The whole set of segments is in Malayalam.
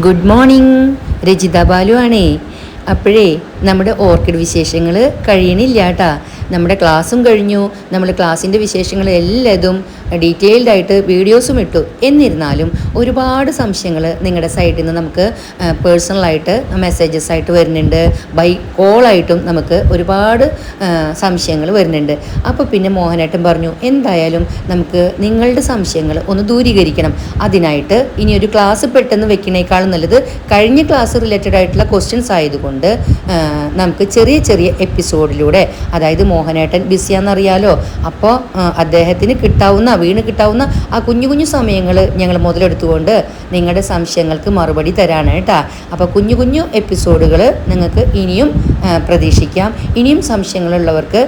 ഗുഡ് മോർണിംഗ് രജിത ബാലു ആണേ അപ്പോഴേ നമ്മുടെ ഓർക്കിഡ് വിശേഷങ്ങൾ കഴിയണില്ല കേട്ടാ. നമ്മുടെ ക്ലാസ്സും കഴിഞ്ഞു. നമ്മൾ ക്ലാസ്സിന്റെ വിശേഷങ്ങൾ എല്ലാതും ഡീറ്റെയിൽഡ് ആയിട്ട് വീഡിയോസും ഇട്ടു. എന്നിരുന്നാലും ഒരുപാട് സംശയങ്ങൾ നിങ്ങളുടെ സൈഡിൽ നിന്ന് നമുക്ക് പേഴ്സണലായിട്ട് മെസ്സേജസ് ആയിട്ട് വരുന്നുണ്ട്. ബൈ കോളായിട്ടും നമുക്ക് ഒരുപാട് സംശയങ്ങൾ വരുന്നുണ്ട്. അപ്പോൾ പിന്നെ മോഹനേട്ടൻ പറഞ്ഞു എന്തായാലും നമുക്ക് നിങ്ങളുടെ സംശയങ്ങൾ ഒന്ന് ദൂരീകരിക്കണം. അതിനായിട്ട് ഇനി ഒരു ക്ലാസ് പെട്ടെന്ന് വെക്കണേക്കാളും നല്ലത് കഴിഞ്ഞ ക്ലാസ് റിലേറ്റഡ് ആയിട്ടുള്ള ക്വസ്റ്റ്യൻസ് ആയതുകൊണ്ട് നമുക്ക് ചെറിയ ചെറിയ എപ്പിസോഡിലൂടെ അതായത് മോഹനേട്ടൻ ബിസിയാണെന്നറിയാലോ അപ്പോൾ അദ്ദേഹത്തിന് കിട്ടാവുന്ന വീണ് കിട്ടാവുന്ന ആ കുഞ്ഞു കുഞ്ഞു സമയങ്ങൾ ഞങ്ങൾ മുതലെടുത്തുകൊണ്ട് നിങ്ങളുടെ സംശയങ്ങൾക്ക് മറുപടി തരാണ് കേട്ടോ. അപ്പോൾ കുഞ്ഞു കുഞ്ഞു എപ്പിസോഡുകൾ നിങ്ങൾക്ക് ഇനിയും പ്രതീക്ഷിക്കാം. ഇനിയും സംശയങ്ങളുള്ളവർക്ക്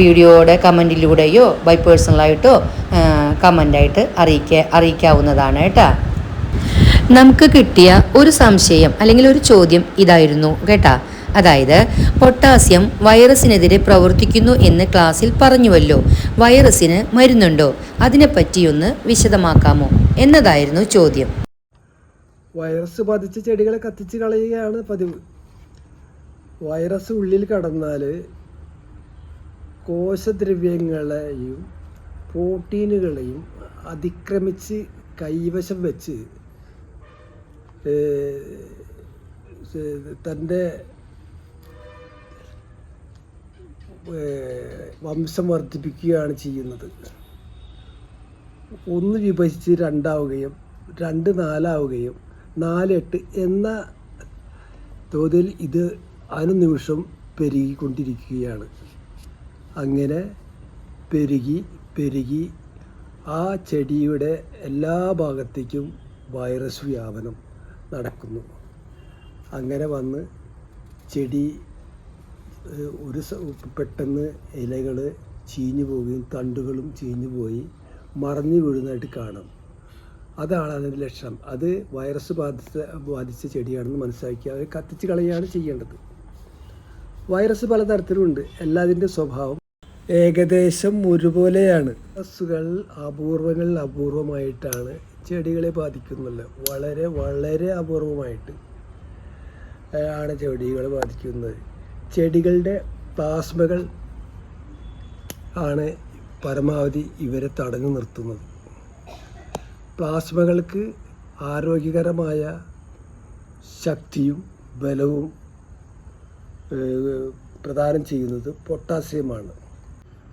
വീഡിയോയുടെ കമന്റിലൂടെയോ ബൈ പേഴ്സണലായിട്ടോ കമന്റായിട്ട് അറിയിക്ക അറിയിക്കാവുന്നതാണ് കേട്ടോ. നമുക്ക് കിട്ടിയ ഒരു സംശയം അല്ലെങ്കിൽ ഒരു ചോദ്യം ഇതായിരുന്നു കേട്ടാ. അതായത് പൊട്ടാസ്യം വൈറസിനെതിരെ പ്രവർത്തിക്കുന്നു എന്ന് ക്ലാസ്സിൽ പറഞ്ഞുവല്ലോ. വൈറസിന് മരുന്നുണ്ടോ? അതിനെപ്പറ്റിയൊന്ന് വിശദമാക്കാമോ? എന്നതായിരുന്നു ചോദ്യം. വൈറസ് ബാധിച്ച ചെടികളെ കത്തിച്ച് കളയുകയാണ് പതിവ്. വൈറസ് ഉള്ളിൽ കടന്നാൽ കോശദ്രവ്യങ്ങളെയും പ്രോട്ടീനുകളെയും അതിക്രമിച്ച് കൈവശം വെച്ച് തന്റെ വംശം വർദ്ധിപ്പിക്കുകയാണ് ചെയ്യുന്നത്. ഒന്ന് വിഭജിച്ച് രണ്ടാവുകയും രണ്ട് നാലാവുകയും നാല് എട്ട് എന്ന തോതിൽ ഇത് അനുനിമിഷം പെരുകിക്കൊണ്ടിരിക്കുകയാണ്. അങ്ങനെ പെരുകി പെരുകി ആ ചെടിയുടെ എല്ലാ ഭാഗത്തേക്കും വൈറസ് വ്യാപനം നടക്കുന്നു. അങ്ങനെ വന്ന് ചെടി ഒരു പെട്ടെന്ന് ഇലകൾ ചീഞ്ഞു പോവുകയും തണ്ടുകളും ചീഞ്ഞു പോയി മറഞ്ഞു വീഴുന്നതായിട്ട് കാണാം. അതാണ് അതിന്റെ ലക്ഷണം. അത് വൈറസ് ബാധിച്ച ബാധിച്ച ചെടിയാണെന്ന് മനസ്സിലാക്കി അത് കത്തിച്ച് കളയുകയാണ് ചെയ്യേണ്ടത്. വൈറസ് പലതരത്തിലുമുണ്ട് എല്ലാതിന്റെ സ്വഭാവം ഏകദേശം ഒരുപോലെയാണ്. വൈറസുകൾ അപൂർവങ്ങളിൽ അപൂർവമായിട്ടാണ് ചെടികളെ ബാധിക്കുന്നത്. വളരെ വളരെ അപൂർവമായിട്ട് ആണ് ചെടികളെ ബാധിക്കുന്നത്. ചെടികളുടെ പ്ലാസ്മകൾ ആണ് പരമാവധി ഇവരെ തടഞ്ഞു നിർത്തുന്നത്. പ്ലാസ്മകൾക്ക് ആരോഗ്യകരമായ ശക്തിയും ബലവും പ്രദാനം ചെയ്യുന്നത് പൊട്ടാസ്യമാണ്.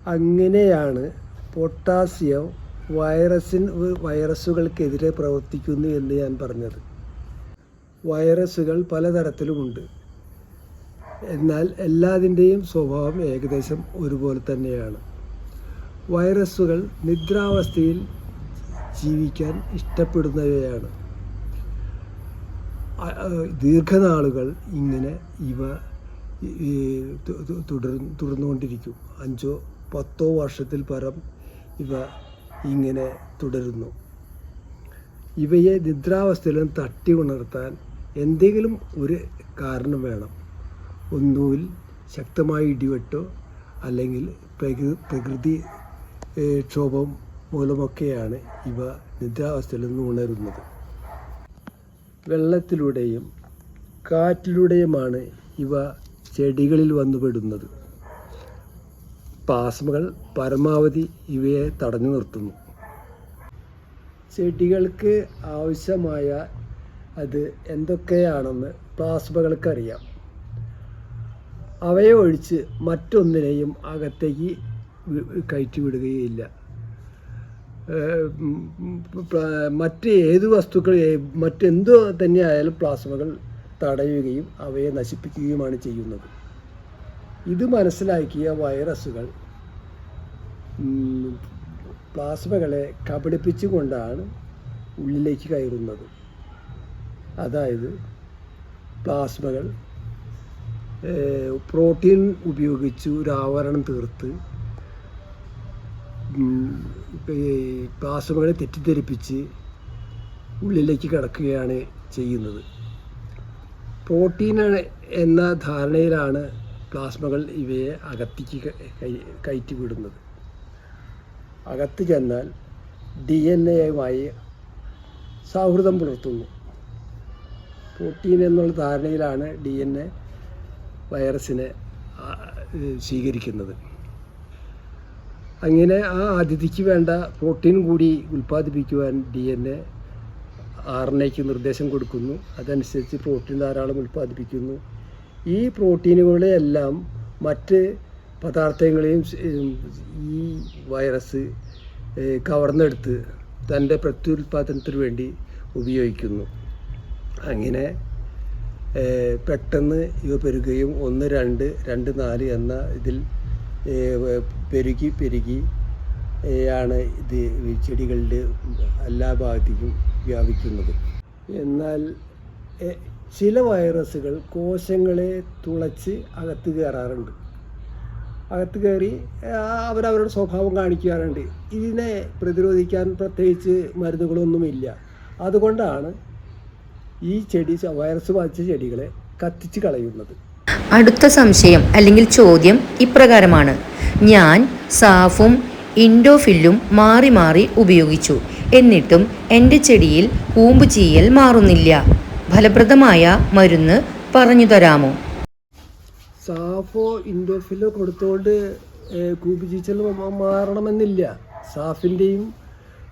അങ്ങനെയാണ് പൊട്ടാസ്യം വൈറസിൻ വൈറസുകൾക്കെതിരെ പ്രവർത്തിക്കുന്നു എന്ന് ഞാൻ പറഞ്ഞത്. വൈറസുകൾ പലതരത്തിലുമുണ്ട്. എന്നാൽ എല്ലാതിന്റെയും സ്വഭാവം ഏകദേശം ഒരുപോലെ തന്നെയാണ്. വൈറസുകൾ നിദ്രാവസ്ഥയിൽ ജീവിക്കാൻ ഇഷ്ടപ്പെടുന്നവയാണ്. ദീർഘനാളുകൾ ഇങ്ങനെ ഇവ തുടർ തുടർന്നുകൊണ്ടിരിക്കും. അഞ്ചോ പത്തോ വർഷത്തിൽ പരം ഇവ ഇങ്ങനെ തുടരുന്നു. ഇവയെ നിദ്രാവസ്ഥയിലും തട്ടി ഉണർത്താൻ എന്തെങ്കിലും ഒരു കാരണം വേണം. ഒന്നുകിൽ ശക്തമായ ഇടിവെട്ടോ അല്ലെങ്കിൽ പ്രകൃ പ്രകൃതി ക്ഷോഭം മൂലമൊക്കെയാണ് ഇവ നിദ്രാവസ്ഥയിൽ നിന്ന് ഉണരുന്നത്. വെള്ളത്തിലൂടെയും കാറ്റിലൂടെയുമാണ് ഇവ ചെടികളിൽ വന്നുപെടുന്നത് പാസ്മകൾ പരമാവധി ഇവയെ തടഞ്ഞു നിർത്തുന്നു. ചെടികൾക്ക് ആവശ്യമായ അത് എന്തൊക്കെയാണെന്ന് പ്ലാസ്മകൾക്കറിയാം അവയെ ഒഴിച്ച് മറ്റൊന്നിനെയും അകത്തേക്ക് കയറ്റി വിടുകയില്ല മറ്റ് ഏത് വസ്തുക്കൾ മറ്റെന്തു തന്നെയായാലും പ്ലാസ്മകൾ തടയുകയും അവയെ നശിപ്പിക്കുകയുമാണ് ചെയ്യുന്നത്. ഇത് മനസ്സിലാക്കിയ വൈറസുകൾ പ്ലാസ്മകളെ കബളിപ്പിച്ചുകൊണ്ടാണ് ഉള്ളിലേക്ക് കയറുന്നത്. അതായത് പ്ലാസ്മകൾ പ്രോട്ടീൻ ഉപയോഗിച്ച് ഒരു ആവരണം തീർത്ത് പ്ലാസ്മകളെ തെറ്റിദ്ധരിപ്പിച്ച് ഉള്ളിലേക്ക് കിടക്കുകയാണ് ചെയ്യുന്നത്. പ്രോട്ടീൻ എന്ന ധാരണയിലാണ് പ്ലാസ്മകൾ ഇവയെ അകത്തേക്ക് ക- കയ- കയറ്റി വിടുന്നത് അകത്ത് ചെന്നാൽ ഡി എൻ എയുമായി സൗഹൃദം പുലർത്തുന്നു. പ്രോട്ടീൻ എന്നുള്ള ധാരണയിലാണ് ഡി എൻ എ വൈറസിനെ സ്വീകരിക്കുന്നത്. അങ്ങനെ ആ അതിഥിക്ക് വേണ്ട പ്രോട്ടീൻ കൂടി ഉൽപ്പാദിപ്പിക്കുവാൻ ഡി എൻ എ ആർ നിർദ്ദേശം കൊടുക്കുന്നു. അതനുസരിച്ച് പ്രോട്ടീൻ ധാരാളം ഉൽപ്പാദിപ്പിക്കുന്നു. ഈ പ്രോട്ടീനുകളെയെല്ലാം മറ്റ് പദാർത്ഥങ്ങളെയും ഈ വൈറസ് കവർന്നെടുത്ത് തന്റെ പ്രത്യുൽപാദനത്തിന് വേണ്ടി ഉപയോഗിക്കുന്നു. അങ്ങനെ പെട്ടെന്ന് ഇവ പെരുകുകയും ഒന്ന് രണ്ട് രണ്ട് നാല് എന്ന ഇതിൽ പെരുകി പെരുകി ആണ് ഇത് ചെടികളുടെ എല്ലാ ഭാഗത്തേക്കും വ്യാപിക്കുന്നത്. എന്നാൽ ചില വൈറസുകൾ കോശങ്ങളെ തുളച്ച് അകത്ത് കയറാറുണ്ട്. അകത്ത് കയറി അവരവരുടെ സ്വഭാവം കാണിക്കാറുണ്ട്. ഇതിനെ പ്രതിരോധിക്കാൻ പ്രത്യേകിച്ച് മരുന്നുകളൊന്നുമില്ല. അതുകൊണ്ടാണ് ഈ ചെടി വൈറസ് ബാധിച്ച ചെടികളെ കത്തിച്ച് കളയുന്നത്. അടുത്ത സംശയം അല്ലെങ്കിൽ ചോദ്യം ഇപ്രകാരമാണ്. ഞാൻ സാഫും ഇൻഡോഫില്ലും മാറി മാറി ഉപയോഗിച്ചു. എന്നിട്ടും എന്റെ ചെടിയിൽ കൂമ്പ് ചീയൽ മാറുന്നില്ല. ഫലപ്രദമായ മരുന്ന് പറഞ്ഞു തരാമോ? സാഫോ ഇൻഡോഫിലോ കൊടുത്തുകൊണ്ട് കൂമ്പ് ചീച്ചൽ മാറണമെന്നില്ല. സാഫിന്റെയും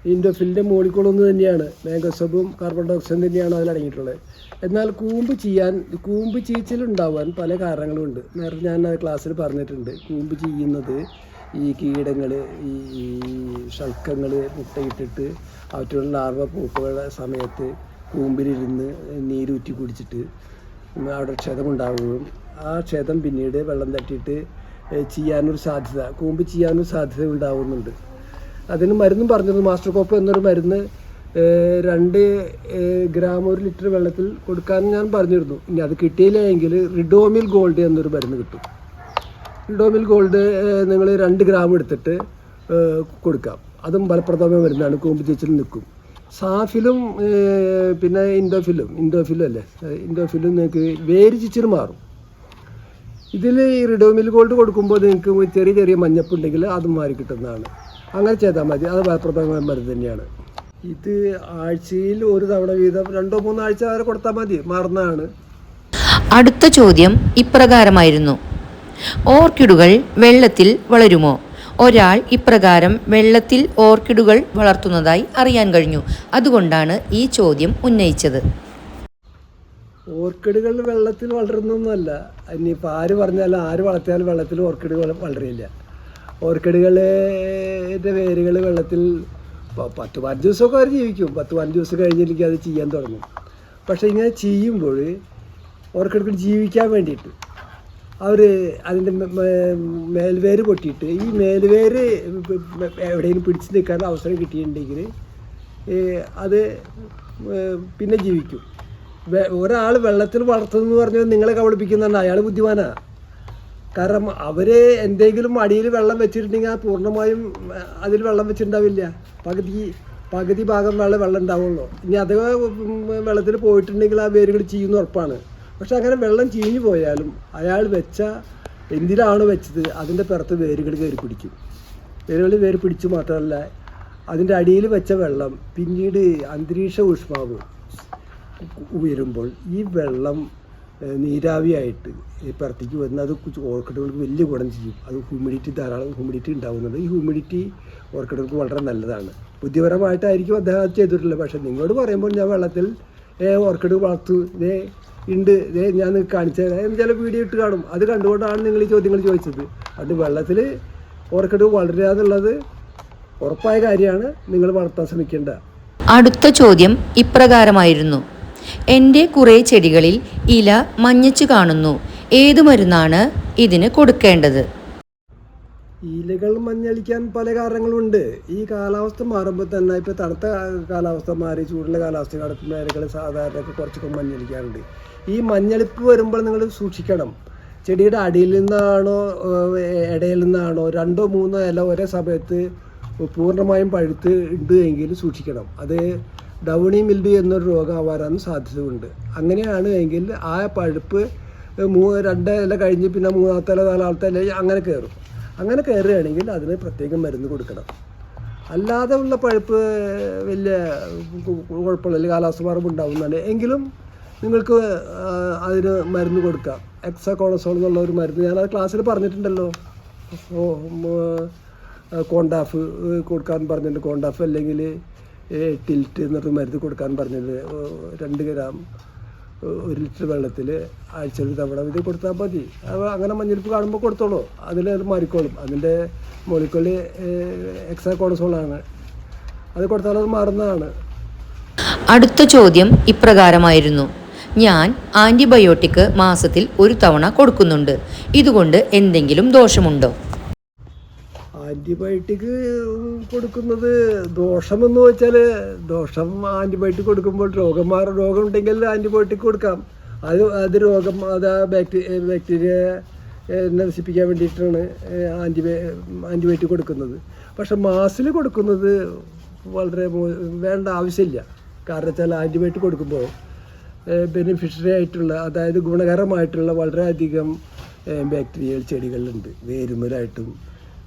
ഇൻഡോഫിലിന്റെ മോളിക്കൂളൊന്ന് തന്നെയാണ്. മാംഗസബും കാർബൺ ഡയോക്സൈഡും തന്നെയാണ് അതിലടങ്ങിയിട്ടുള്ളത് എന്നാൽ കൂമ്പ് ചെയ്യാൻ കൂമ്പ് ചീച്ചിലുണ്ടാവാൻ പല കാരണങ്ങളുമുണ്ട് നേരത്തെ ഞാൻ ക്ലാസ്സിൽ പറഞ്ഞിട്ടുണ്ട്. കൂമ്പ് ചെയ്യുന്നത് ഈ കീടങ്ങൾ ഈ ശൽക്കങ്ങൾ മുട്ടയിട്ടിട്ട് അവറ്റുള്ള ലാർവ പൂപ്പുകളുടെ സമയത്ത് കൂമ്പിലിരുന്ന് നീരൂറ്റി കുടിച്ചിട്ട് അവിടെ ക്ഷതമുണ്ടാവുകയും ആ ക്ഷതം പിന്നീട് വെള്ളം തട്ടിയിട്ട് ചെയ്യാനൊരു സാധ്യത കൂമ്പ് ചെയ്യാനൊരു സാധ്യത ഉണ്ടാവുന്നുണ്ട്. അതിന് മരുന്നും പറഞ്ഞിരുന്നു. മാസ്റ്റർ കോപ്പ് എന്നൊരു മരുന്ന് രണ്ട് ഗ്രാം ഒരു ലിറ്റർ വെള്ളത്തിൽ കൊടുക്കാൻ ഞാൻ പറഞ്ഞിരുന്നു. ഇനി അത് കിട്ടിയില്ല എങ്കിൽ റിഡോമിൽ ഗോൾഡ് എന്നൊരു മരുന്ന് കിട്ടും. റിഡോമിൽ ഗോൾഡ് നിങ്ങൾ രണ്ട് ഗ്രാം എടുത്തിട്ട് കൊടുക്കാം. അതും ഫലപ്രദമായ മരുന്നാണ്. കൂമ്പ് ചേച്ചിൽ നിൽക്കും. സാഫിലും പിന്നെ ഇൻഡോഫിലും ഇൻഡോഫിലും അല്ലേ? ഇൻഡോഫിലും നിങ്ങൾക്ക് വേര് ചിച്ചിൽ മാറും. ഇതിൽ ഈ റിഡോമിൽ ഗോൾഡ് കൊടുക്കുമ്പോൾ നിങ്ങൾക്ക് ചെറിയ ചെറിയ മഞ്ഞപ്പുണ്ടെങ്കിൽ അതും മാറി കിട്ടുന്നതാണ്. അങ്ങനെ ചെയ്താൽ മതി. അത് ഫലപ്രദമായ മരുന്ന് തന്നെയാണ്. ഇത് ആഴ്ചയിൽ ഒരു തവണ വീതം രണ്ടോ മൂന്നോ ആഴ്ച വരെ കൊടുത്താൽ മതി. മറന്നാണ്. അടുത്ത ചോദ്യം ഇപ്രകാരമായിരുന്നു. ഓർക്കിഡുകൾ വെള്ളത്തിൽ വളരുമോ? ഒരാൾ ഇപ്രകാരം വെള്ളത്തിൽ ഓർക്കിഡുകൾ വളർത്തുന്നതായി അറിയാൻ കഴിഞ്ഞു. അതുകൊണ്ടാണ് ഈ ചോദ്യം ഉന്നയിച്ചത്. ഓർക്കിഡുകൾ വെള്ളത്തിൽ വളരുന്നൊന്നുമല്ല. ഇനിയിപ്പോൾ ആര് പറഞ്ഞാലും ആര് വളർത്തിയാലും വെള്ളത്തിൽ ഓർക്കിഡുകൾ വളരില്ല ഓർക്കിഡുകളുടെ വേരുകൾ വെള്ളത്തിൽ പത്ത് പതിനഞ്ച് ദിവസമൊക്കെ അവർ ജീവിക്കും. പത്ത് പതിനഞ്ച് ദിവസം കഴിഞ്ഞില്ലെങ്കിൽ അത് ചെയ്യാൻ തുടങ്ങും. പക്ഷേ ഇങ്ങനെ ചെയ്യുമ്പോൾ ഓർക്കിഡുകൾ ജീവിക്കാൻ വേണ്ടിയിട്ട് അവർ അതിന്റെ മേൽവേര് പൊട്ടിയിട്ട് ഈ മേൽവേര് എവിടെയെങ്കിലും പിടിച്ച് നിൽക്കാൻ അവസരം കിട്ടിയിട്ടുണ്ടെങ്കിൽ അത് പിന്നെ ജീവിക്കും. ഒരാൾ വെള്ളത്തിൽ വളർത്തുന്നു പറഞ്ഞാൽ നിങ്ങളെ കബളിപ്പിക്കുന്നതാണ് അയാൾ ബുദ്ധിമാനാ. കാരണം അവർ എന്തെങ്കിലും അടിയിൽ വെള്ളം വെച്ചിട്ടുണ്ടെങ്കിൽ ആ പൂർണമായും അതിൽ വെള്ളം വെച്ചിട്ടുണ്ടാവില്ല. പകുതി പകുതി ഭാഗം വെള്ളം വെള്ളം ഉണ്ടാവുള്ളൂ. ഇനി അഥവാ വെള്ളത്തിൽ പോയിട്ടുണ്ടെങ്കിൽ ആ വേരുകൾ ചീയുന്ന ഉറപ്പാണ്. പക്ഷെ അങ്ങനെ വെള്ളം ചീഞ്ഞു പോയാലും അയാൾ വെച്ച എന്തിനാണ് വെച്ചത്? അതിന്റെ പുറത്ത് വേരുകൾ കയറി പിടിക്കും. വേരുകൾ വേര് പിടിച്ചു മാത്രമല്ല അതിന്റെ അടിയിൽ വെച്ച വെള്ളം പിന്നീട് അന്തരീക്ഷ ഊഷ്മാവ് ഉയരുമ്പോൾ ഈ വെള്ളം നീരാവിയായിട്ട് പുറത്തേക്ക് വരുന്ന അത് ഓർക്കിഡുകൾക്ക് വലിയ ഗുണം ചെയ്യും. അത് ഹ്യൂമിഡിറ്റി ധാരാളം ഹ്യൂമിഡിറ്റി ഉണ്ടാകുന്നത് ഈ ഹ്യൂമിഡിറ്റി ഓർക്കിഡുകൾക്ക് വളരെ നല്ലതാണ്. ബുദ്ധിപരമായിട്ടായിരിക്കും അദ്ദേഹം അത് ചെയ്തിട്ടുള്ളത്. പക്ഷേ നിങ്ങളോട് പറയുമ്പോൾ ഞാൻ വെള്ളത്തിൽ ഓർക്കിഡ് വളർത്തു ഇതേ ഉണ്ട് ഇതേ ഞാൻ കാണിച്ചു എന്തെങ്കിലും വീഡിയോ ഇട്ട് കാണും. അത് കണ്ടുകൊണ്ടാണ് നിങ്ങൾ ഈ ചോദ്യങ്ങൾ ചോദിച്ചത്. അതുകൊണ്ട് വെള്ളത്തിൽ ഓർക്കിഡ് വളരുക എന്നുള്ളത് ഉറപ്പായ കാര്യമാണ്. നിങ്ങൾ വളർത്താൻ ശ്രമിക്കേണ്ട. അടുത്ത ചോദ്യം ഇപ്രകാരമായിരുന്നു. എന്റെ കുറേ ചെടികളിൽ ഇല മഞ്ഞച്ചു കാണുന്നു. ഏതു മരുന്നാണ് ഇതിന് കൊടുക്കേണ്ടത്? ഇലകൾ മഞ്ഞളിക്കാൻ പല കാരണങ്ങളുണ്ട്. ഈ കാലാവസ്ഥ മാറുമ്പോൾ തന്നെ ഇപ്പോൾ തണുത്ത കാലാവസ്ഥ മാറി ചൂടുള്ള കാലാവസ്ഥ നടക്കുമ്പോൾ ഇലകൾ സാധാരണ കുറച്ചൊക്കെ മഞ്ഞളിക്കാറുണ്ട്. ഈ മഞ്ഞളിപ്പ് വരുമ്പോൾ നിങ്ങൾ സൂക്ഷിക്കണം. ചെടിയുടെ അടിയിൽ നിന്നാണോ ഇടയിൽ നിന്നാണോ രണ്ടോ മൂന്നോ ഇല ഒരേ സമയത്ത് പൂർണമായും പഴുത്ത് ഉണ്ട് എങ്കിൽ സൂക്ഷിക്കണം. അത് ഡൗണി മിൽബി എന്നൊരു രോഗം വരാൻ സാധ്യതയുണ്ട്. അങ്ങനെയാണ് എങ്കിൽ ആ പഴുപ്പ് മൂ രണ്ട് ഇല കഴിഞ്ഞ് പിന്നെ മൂന്നാമത്തെ ഇല നാലാമത്തെ ഇല അങ്ങനെ കയറും. അങ്ങനെ കയറുകയാണെങ്കിൽ അതിന് പ്രത്യേകം മരുന്ന് കൊടുക്കണം. അല്ലാതെ ഉള്ള പഴുപ്പ് വലിയ കുഴപ്പമില്ല. കാലാവസ്ഥ മാറുമ്പോൾ ഉണ്ടാവുന്നതാണ് എങ്കിലും നിങ്ങൾക്ക് അതിന് മരുന്ന് കൊടുക്കാം. എക്സകോണസോൾ എന്നുള്ള ഒരു മരുന്ന്. ഞാൻ ഞാനത് ക്ലാസ്സിൽ പറഞ്ഞിട്ടുണ്ടല്ലോ. കോണ്ടാഫ് കൊടുക്കാൻ പറഞ്ഞിട്ടുണ്ട്. കോണ്ടാഫ് അല്ലെങ്കിൽ ടിൽറ്റ് എന്നൊരു മരുന്ന് കൊടുക്കാൻ പറഞ്ഞത് രണ്ട് ഗ്രാം ഒരു ലിറ്റർ വെള്ളത്തിൽ ആഴ്ചയിൽ തവണ ഇത് കൊടുത്താൽ മതി. അങ്ങനെ മഞ്ഞളിപ്പ് കാണുമ്പോൾ കൊടുത്തോളൂ. അതിൽ അത് മാറിക്കോളും. അതിന്റെ മോളിക്കൊള്ളി കോളസോളാണ് അത് കൊടുത്താൽ അത് മാറുന്നതാണ്. അടുത്ത ചോദ്യം ഇപ്രകാരമായിരുന്നു. ഞാൻ ആന്റിബയോട്ടിക് മാസത്തിൽ ഒരു തവണ കൊടുക്കുന്നുണ്ട്. ഇതുകൊണ്ട് എന്തെങ്കിലും ദോഷമുണ്ടോ? ആന്റിബയോട്ടിക് കൊടുക്കുന്നത് ദോഷമെന്ന് വെച്ചാൽ ദോഷം ആന്റിബയോട്ടിക് കൊടുക്കുമ്പോൾ രോഗം മാറും രോഗം ഉണ്ടെങ്കിൽ ആന്റിബയോട്ടിക് കൊടുക്കാം. അത് അത് രോഗം അത് ബാക്ടീരിയ ബാക്ടീരിയ നശിപ്പിക്കാൻ വേണ്ടിയിട്ടാണ് ആന്റിബയോ ആന്റിബയോട്ടിക് കൊടുക്കുന്നത്. പക്ഷെ മാസിൽ കൊടുക്കുന്നത് വളരെ വേണ്ട ആവശ്യമില്ല. കാരണം വെച്ചാൽ ആന്റിബയോട്ടിക് കൊടുക്കുമ്പോൾ ബെനിഫിഷ്യറി ആയിട്ടുള്ള അതായത് ഗുണകരമായിട്ടുള്ള വളരെയധികം ബാക്ടീരിയകൾ ചെടികളിലുണ്ട് വേരുമലായിട്ടും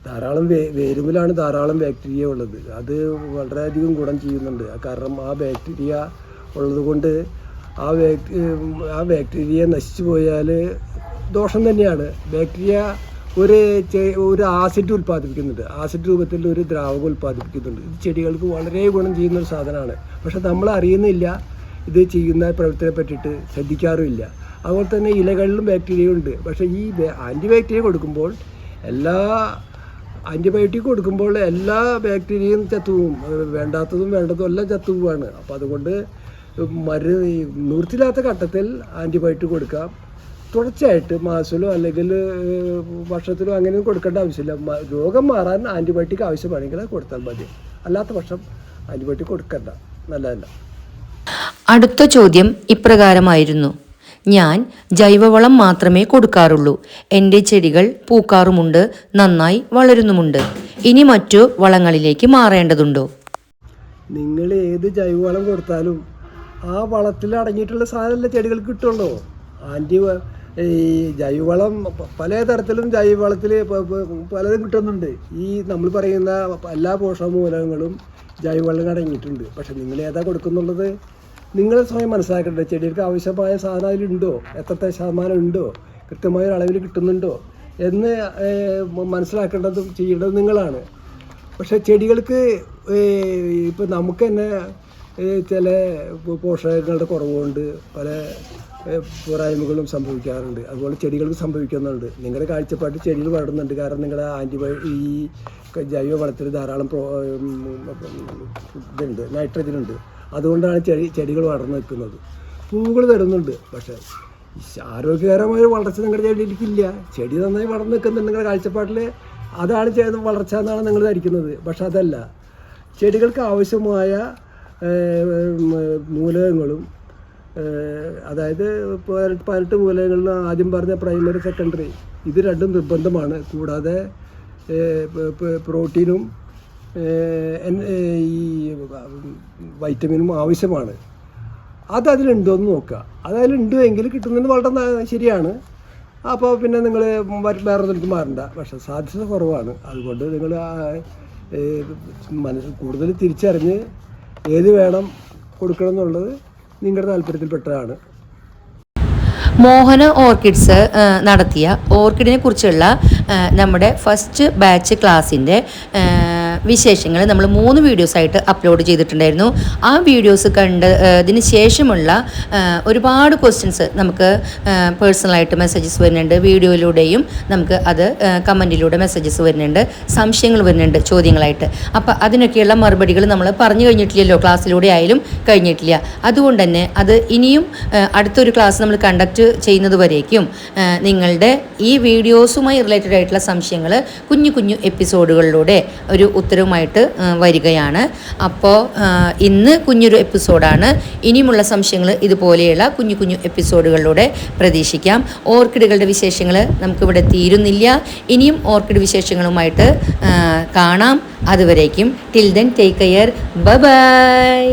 ധാരാളം വേ വേരുമ്പിലാണ് ധാരാളം ബാക്ടീരിയ ഉള്ളത്. അത് വളരെയധികം ഗുണം ചെയ്യുന്നുണ്ട്. കാരണം ആ ബാക്ടീരിയ ഉള്ളത് കൊണ്ട് ആ ബാക്ടീ ആ ബാക്ടീരിയ നശിച്ചു പോയാൽ ദോഷം തന്നെയാണ്. ബാക്ടീരിയ ഒരു ഒരു ആസിഡ് ഉൽപ്പാദിപ്പിക്കുന്നുണ്ട്. ആസിഡ് രൂപത്തിൽ ഒരു ദ്രാവകം ഉൽപ്പാദിപ്പിക്കുന്നുണ്ട്. ഇത് ചെടികൾക്ക് വളരെ ഗുണം ചെയ്യുന്ന ഒരു സാധനമാണ്. പക്ഷെ നമ്മൾ അറിയുന്നില്ല. ഇത് ചെയ്യുന്ന പ്രവൃത്തിയെ പറ്റിയിട്ട് ശ്രദ്ധിക്കാറുമില്ല. അതുപോലെ തന്നെ ഇലകളിലും ബാക്ടീരിയ ഉണ്ട്. പക്ഷേ ഈ ആന്റി ബാക്ടീരിയ കൊടുക്കുമ്പോൾ എല്ലാ ആന്റിബയോട്ടിക് കൊടുക്കുമ്പോൾ എല്ലാ ബാക്ടീരിയയും ചത്തുപോകും. വേണ്ടാത്തതും വേണ്ടതും എല്ലാം ചത്തുപോവാണ്. അപ്പോൾ അതുകൊണ്ട് മരു നിവൃത്തിയില്ലാത്ത ഘട്ടത്തിൽ ആന്റിബയോട്ടിക് കൊടുക്കാം. തുടർച്ചയായിട്ട് മാസത്തിലോ അല്ലെങ്കിൽ വർഷത്തിലോ അങ്ങനെയൊന്നും കൊടുക്കേണ്ട ആവശ്യമില്ല. രോഗം മാറാൻ ആന്റിബയോട്ടിക് ആവശ്യമാണെങ്കിൽ കൊടുത്താൽ മതി. അല്ലാത്ത പക്ഷം ആന്റിബയോട്ടിക് കൊടുക്കണ്ട. നല്ലതല്ല. അടുത്ത ചോദ്യം ഇപ്രകാരമായിരുന്നു. ഞാൻ ജൈവവളം മാത്രമേ കൊടുക്കാറുള്ളൂ. എന്റെ ചെടികൾ പൂക്കാറുമുണ്ട് നന്നായി വളരുന്നുമുണ്ട്. ഇനി മറ്റു വളങ്ങളിലേക്ക് മാറേണ്ടതുണ്ടോ? നിങ്ങൾ ഏത് ജൈവവളം കൊടുത്താലും ആ വളത്തിൽ അടങ്ങിയിട്ടുള്ള സാധനമല്ലേ ചെടികൾക്ക് കിട്ടുള്ളൂ. ആന്റി ഈ ജൈവവളം പ- പല തരത്തിലും ജൈവവളത്തിൽ പലതും കിട്ടുന്നുണ്ട്. ഈ നമ്മൾ പറയുന്ന എല്ലാ പോഷകമൂലകങ്ങളും ജൈവവളം അടങ്ങിയിട്ടുണ്ട്. പക്ഷെ നിങ്ങൾ ഏതാ കൊടുക്കുന്നുള്ളത്? നിങ്ങൾ സ്വയം മനസ്സിലാക്കേണ്ടത് ചെടികൾക്ക് ആവശ്യമായ സാധനം അതിലുണ്ടോ? എത്രത്തെ ശതമാനം ഉണ്ടോ? കൃത്യമായ അളവിൽ കിട്ടുന്നുണ്ടോ? എന്ന് മനസ്സിലാക്കേണ്ടതും ചെയ്യേണ്ടതും നിങ്ങളാണ്. പക്ഷെ ചെടികൾക്ക് ഇപ്പം നമുക്ക് തന്നെ ചില പോഷകങ്ങളുടെ കുറവുകൊണ്ട് പല പോരായ്മകളും സംഭവിക്കാറുണ്ട്. അതുപോലെ ചെടികൾക്ക് സംഭവിക്കുന്നുണ്ട്. നിങ്ങളുടെ കാഴ്ചപ്പാട്ടിൽ ചെടികൾ വളരുന്നുണ്ട് കാരണം നിങ്ങളുടെ ആന്റിബയോ ഈ ജൈവ വളത്തിൽ ധാരാളം പ്രോ ഇതുണ്ട് നൈട്രജൻ ഉണ്ട് അതുകൊണ്ടാണ് ചെടി ചെടികൾ വളർന്നു നിൽക്കുന്നത്. പൂവുകൾ തരുന്നുണ്ട് പക്ഷേ ആരോഗ്യകരമായ വളർച്ച നിങ്ങളുടെ ചെടിയിലേക്കില്ല. ചെടി നന്നായി വളർന്നു നിൽക്കുന്നുണ്ട് നിങ്ങളുടെ കാഴ്ചപ്പാട്ടിൽ അതാണ് ചെയ്ത് വളർച്ച എന്നാണ് നിങ്ങൾ ധരിക്കുന്നത്. പക്ഷെ അതല്ല ചെടികൾക്ക് ആവശ്യമായ മൂലകങ്ങളും അതായത് പതിനെട്ട് മൂലകങ്ങളിൽ ആദ്യം പറഞ്ഞ പ്രൈമറി സെക്കൻഡറി ഇത് രണ്ടും നിർബന്ധമാണ്. കൂടാതെ പ്രോട്ടീനും ഈ വൈറ്റമിനും ആവശ്യമാണ്. അത് അതിലുണ്ടോ എന്ന് നോക്കുക. അത് എങ്കിൽ കിട്ടുന്നത് വളരെ ശരിയാണ്. അപ്പോൾ പിന്നെ നിങ്ങൾ വേറെ ഒന്നിലേക്ക് മാറണ്ട. പക്ഷെ സാധ്യത കുറവാണ്. അതുകൊണ്ട് നിങ്ങൾ മനസ്സ് കൂടുതൽ തിരിച്ചറിഞ്ഞ് ഏത് വേണം കൊടുക്കണം എന്നുള്ളത് നിങ്ങളുടെ താല്പര്യത്തിൽപ്പെട്ടതാണ്. മോഹന ഓർക്കിഡ്സ് നടത്തിയ ഓർക്കിഡിനെ കുറിച്ചുള്ള നമ്മുടെ ഫസ്റ്റ് ബാച്ച് ക്ലാസ്സിന്റെ വിശേഷങ്ങൾ നമ്മൾ മൂന്ന് വീഡിയോസായിട്ട് അപ്ലോഡ് ചെയ്തിട്ടുണ്ടായിരുന്നു. ആ വീഡിയോസ് കണ്ട് ഇതിന് ശേഷമുള്ള ഒരുപാട് ക്വസ്റ്റ്യൻസ് നമുക്ക് പേഴ്സണലായിട്ട് മെസ്സേജസ് വരുന്നുണ്ട്. വീഡിയോയിലൂടെയും നമുക്ക് അത് കമന്റിലൂടെ മെസ്സേജസ് വരുന്നുണ്ട്. സംശയങ്ങൾ വരുന്നുണ്ട് ചോദ്യങ്ങളായിട്ട്. അപ്പോൾ അതിനൊക്കെയുള്ള മറുപടികൾ നമ്മൾ പറഞ്ഞു കഴിഞ്ഞിട്ടില്ലല്ലോ ക്ലാസ്സിലൂടെ ആയാലും കഴിഞ്ഞിട്ടില്ല. അതുകൊണ്ട് തന്നെ അത് ഇനിയും അടുത്തൊരു ക്ലാസ് നമ്മൾ കണ്ടക്ട് ചെയ്യുന്നത് വരേക്കും നിങ്ങളുടെ ഈ വീഡിയോസുമായി റിലേറ്റഡ് ആയിട്ടുള്ള സംശയങ്ങൾ കുഞ്ഞു കുഞ്ഞു എപ്പിസോഡുകളിലൂടെ ഒരു ഉത്തരവുമായിട്ട് വരികയാണ്. അപ്പോൾ ഇന്ന് കുഞ്ഞൊരു എപ്പിസോഡാണ്. ഇനിയുമുള്ള സംശയങ്ങൾ ഇതുപോലെയുള്ള കുഞ്ഞു കുഞ്ഞു എപ്പിസോഡുകളിലൂടെ പ്രതീക്ഷിക്കാം. ഓർക്കിഡുകളുടെ വിശേഷങ്ങൾ നമുക്കിവിടെ തീരുന്നില്ല. ഇനിയും ഓർക്കിഡ് വിശേഷങ്ങളുമായിട്ട് കാണാം. അതുവരേക്കും. Till then take care bye